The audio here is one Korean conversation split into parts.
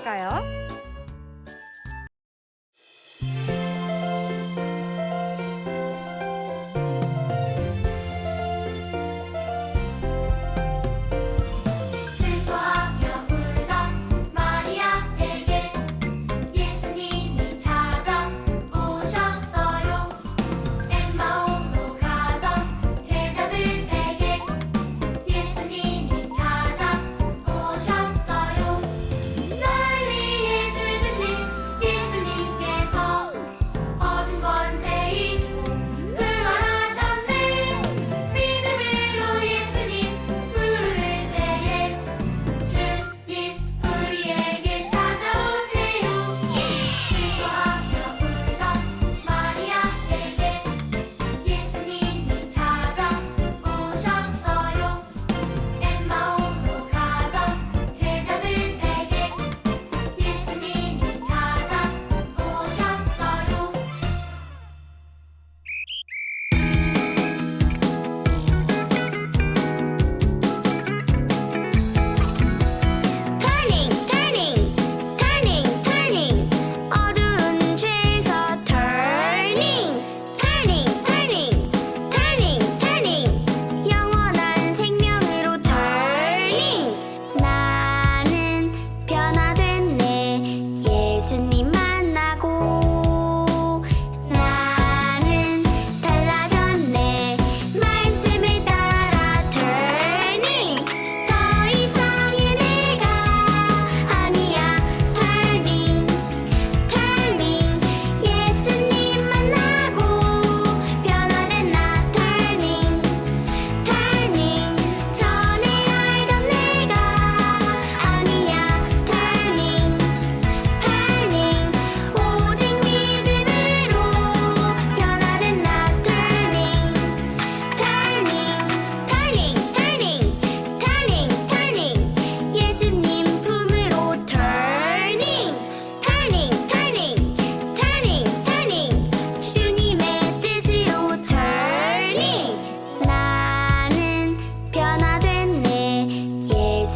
볼까요?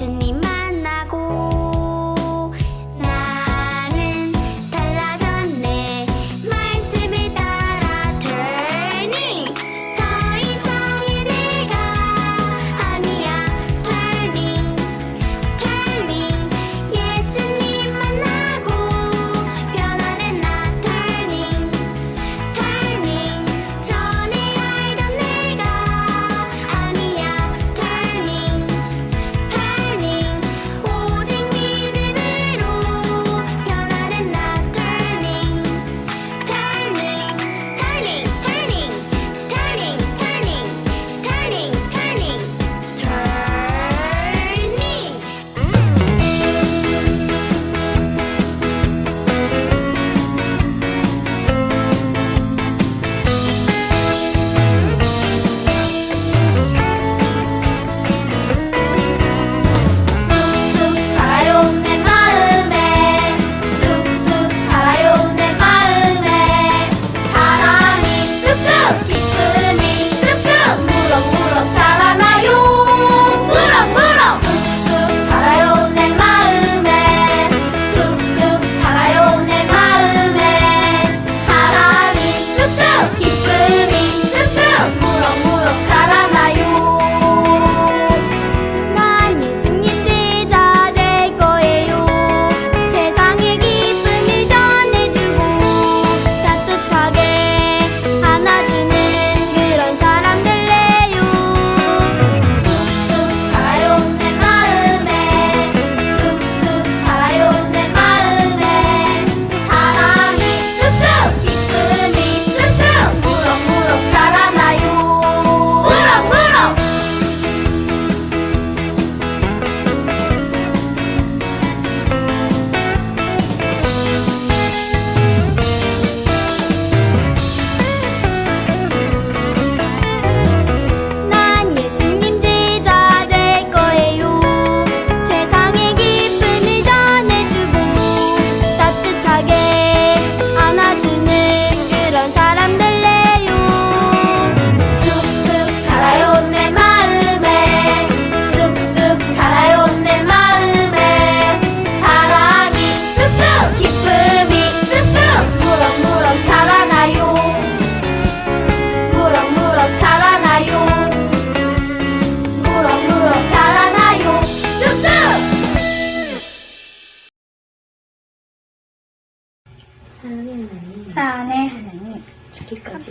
你们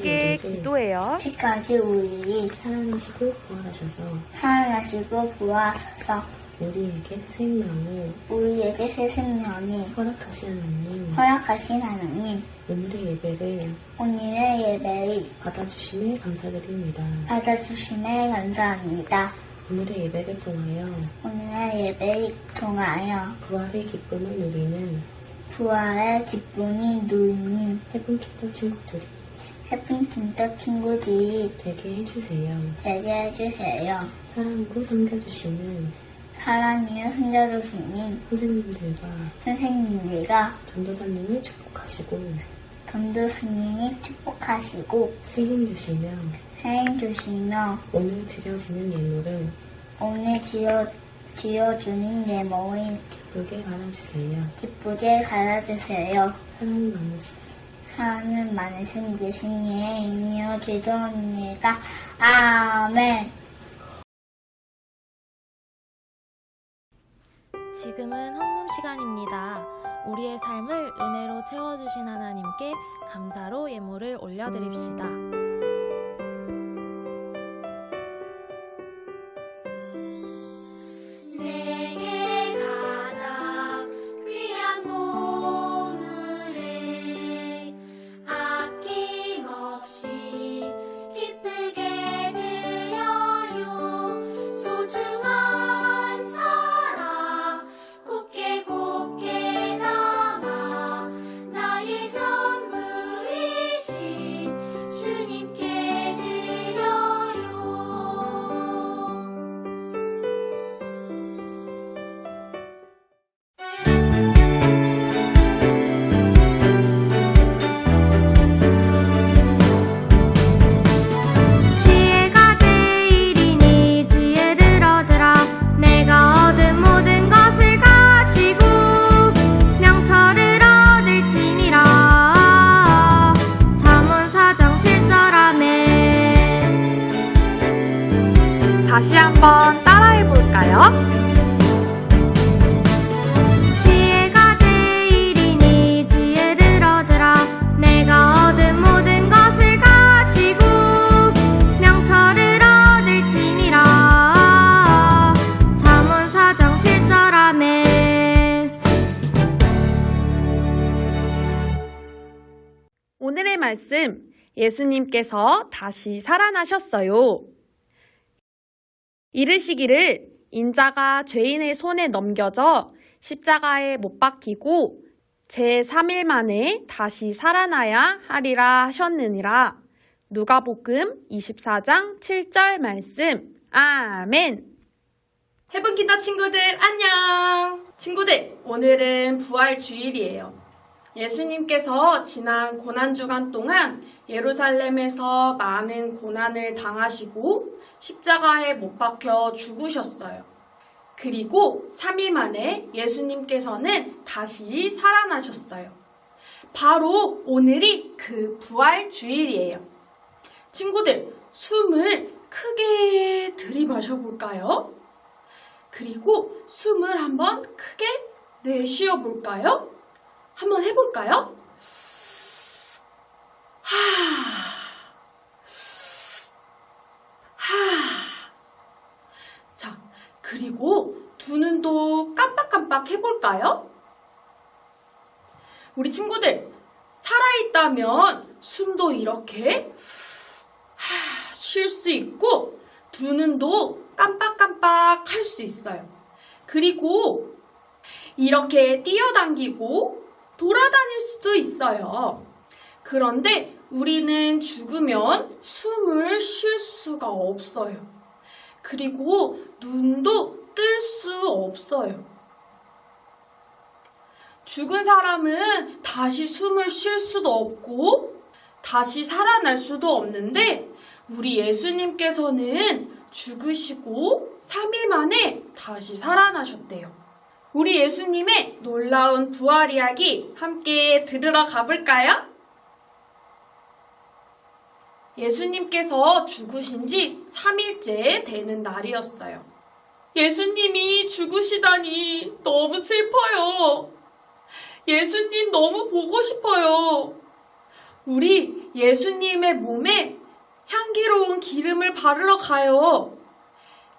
함께 우리를 기도해요. 지금까지 우리 사랑하시고 구원하셔서 사랑하시고 구하셔서 우리에게 새 생명을 우리에게 새 생명이 허락하신 하나님, 허락하신 하나님, 오늘의 예배를 오늘의 예배를 받아주심에 감사드립니다. 받아주심에 감사합니다. 오늘의 예배를 통하여 오늘의 예배를 통하여 부활의 기쁨을 누리는 부활의 기쁨이 누리는 해븐키터 친구들이 해픈틴터 친구들이 되게 해주세요. 되게 해주세요. 사랑으로 섬겨주시는 사랑이요 숨겨주시는 선생님들과 선생님들과 전도사님을 축복하시고 전도사님이 축복하시고 새힘 주시며 사인 주시며 오늘 드려지는 예물을 오늘 지어, 지어주는 내 몸을 기쁘게 받아주세요. 기쁘게 갈아주세요. 사랑이 많으신 사랑은 많으신 예수님의 이름으로 기도합니다. 아멘. 지금은 헌금 시간입니다. 우리의 삶을 은혜로 채워주신 하나님께 감사로 예물을 올려드립시다. 예수님께서 다시 살아나셨어요. 이르시기를 인자가 죄인의 손에 넘겨져 십자가에 못 박히고 제3일 만에 다시 살아나야 하리라 하셨느니라. 누가복음 24장 7절 말씀. 아멘. 해븐키더 친구들 안녕. 친구들, 오늘은 부활 주일이에요. 예수님께서 지난 고난 주간 동안 예루살렘에서 많은 고난을 당하시고 십자가에 못 박혀 죽으셨어요. 그리고 3일 만에 예수님께서는 다시 살아나셨어요. 바로 오늘이 그 부활 주일이에요. 친구들, 숨을 크게 들이마셔 볼까요? 그리고 숨을 한번 크게 내쉬어 볼까요? 한번 해볼까요? 자, 그리고 두 눈도 깜빡깜빡 해볼까요? 우리 친구들, 살아있다면 숨도 이렇게 쉴 수 있고, 두 눈도 깜빡깜빡 할 수 있어요. 그리고 이렇게 뛰어당기고 돌아다닐 수도 있어요. 그런데 우리는 죽으면 숨을 쉴 수가 없어요. 그리고 눈도 뜰 수 없어요. 죽은 사람은 다시 숨을 쉴 수도 없고 다시 살아날 수도 없는데 우리 예수님께서는 죽으시고 3일 만에 다시 살아나셨대요. 우리 예수님의 놀라운 부활 이야기 함께 들으러 가볼까요? 예수님께서 죽으신 지 3일째 되는 날이었어요. 예수님이 죽으시다니 너무 슬퍼요. 예수님 너무 보고 싶어요. 우리 예수님의 몸에 향기로운 기름을 바르러 가요.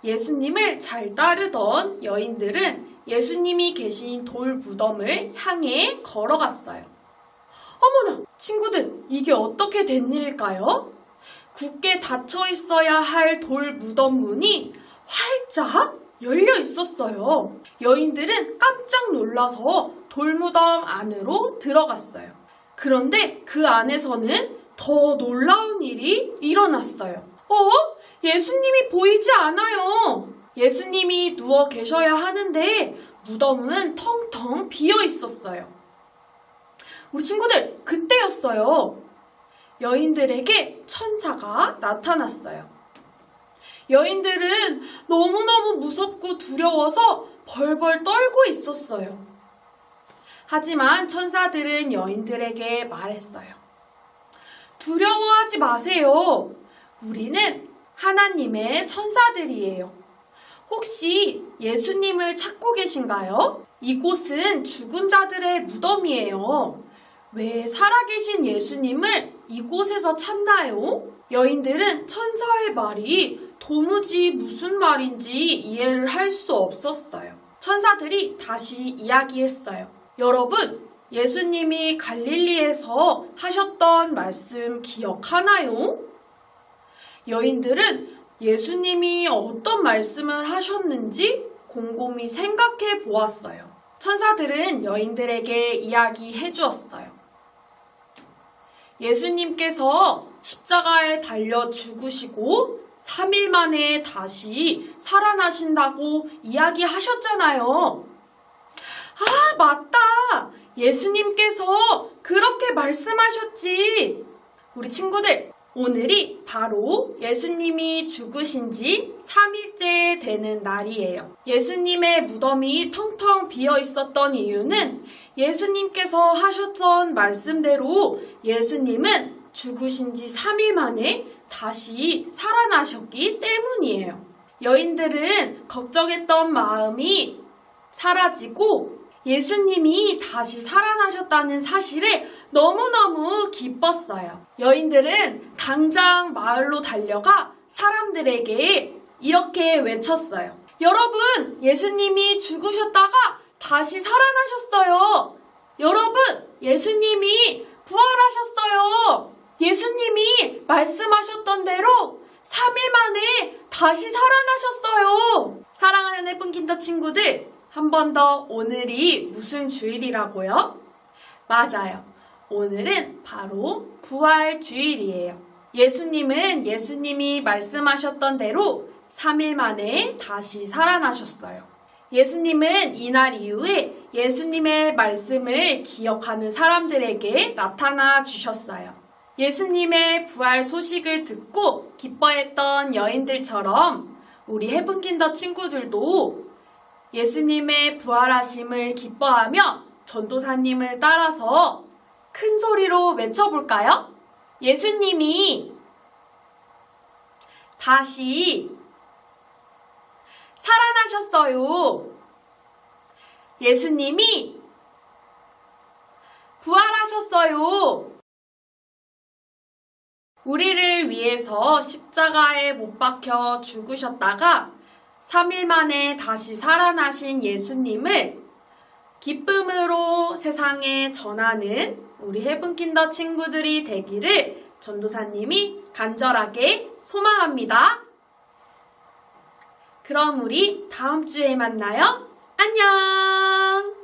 예수님을 잘 따르던 여인들은 예수님이 계신 돌 무덤을 향해 걸어갔어요. 어머나, 친구들, 이게 어떻게 된 일일까요? 굳게 닫혀 있어야 할 돌 무덤 문이 활짝 열려 있었어요. 여인들은 깜짝 놀라서 돌 무덤 안으로 들어갔어요. 그런데 그 안에서는 더 놀라운 일이 일어났어요. 어? 예수님이 보이지 않아요. 예수님이 누워 계셔야 하는데 무덤은 텅텅 비어 있었어요. 우리 친구들, 그때였어요. 여인들에게 천사가 나타났어요. 여인들은 너무너무 무섭고 두려워서 벌벌 떨고 있었어요. 하지만 천사들은 여인들에게 말했어요. 두려워하지 마세요. 우리는 하나님의 천사들이에요. 혹시 예수님을 찾고 계신가요? 이곳은 죽은 자들의 무덤이에요. 왜 살아계신 예수님을 이곳에서 찾나요? 여인들은 천사의 말이 도무지 무슨 말인지 이해를 할 수 없었어요. 천사들이 다시 이야기했어요. 여러분, 예수님이 갈릴리에서 하셨던 말씀 기억하나요? 여인들은 예수님이 어떤 말씀을 하셨는지 곰곰이 생각해 보았어요. 천사들은 여인들에게 이야기해 주었어요. 예수님께서 십자가에 달려 죽으시고 3일 만에 다시 살아나신다고 이야기하셨잖아요. 아, 맞다! 예수님께서 그렇게 말씀하셨지! 우리 친구들, 오늘이 바로 예수님이 죽으신 지 3일째 되는 날이에요. 예수님의 무덤이 텅텅 비어 있었던 이유는 예수님께서 하셨던 말씀대로 예수님은 죽으신 지 3일 만에 다시 살아나셨기 때문이에요. 여인들은 걱정했던 마음이 사라지고 예수님이 다시 살아나셨다는 사실에 너무너무 기뻤어요. 여인들은 당장 마을로 달려가 사람들에게 이렇게 외쳤어요. 여러분, 예수님이 죽으셨다가 다시 살아나셨어요. 여러분, 예수님이 부활하셨어요. 예수님이 말씀하셨던 대로 3일 만에 다시 살아나셨어요. 사랑하는 예쁜 킨더 친구들, 한 번 더 오늘이 무슨 주일이라고요? 맞아요. 오늘은 바로 부활 주일이에요. 예수님은 예수님이 말씀하셨던 대로 3일 만에 다시 살아나셨어요. 예수님은 이날 이후에 예수님의 말씀을 기억하는 사람들에게 나타나 주셨어요. 예수님의 부활 소식을 듣고 기뻐했던 여인들처럼 우리 헤븐킨더 친구들도 예수님의 부활하심을 기뻐하며 전도사님을 따라서 큰 소리로 외쳐볼까요? 예수님이 다시 살아나셨어요. 예수님이 부활하셨어요. 우리를 위해서 십자가에 못 박혀 죽으셨다가 3일 만에 다시 살아나신 예수님을 기쁨으로 세상에 전하는 우리 헤븐킨더 친구들이 되기를 전도사님이 간절하게 소망합니다. 그럼 우리 다음 주에 만나요. 안녕!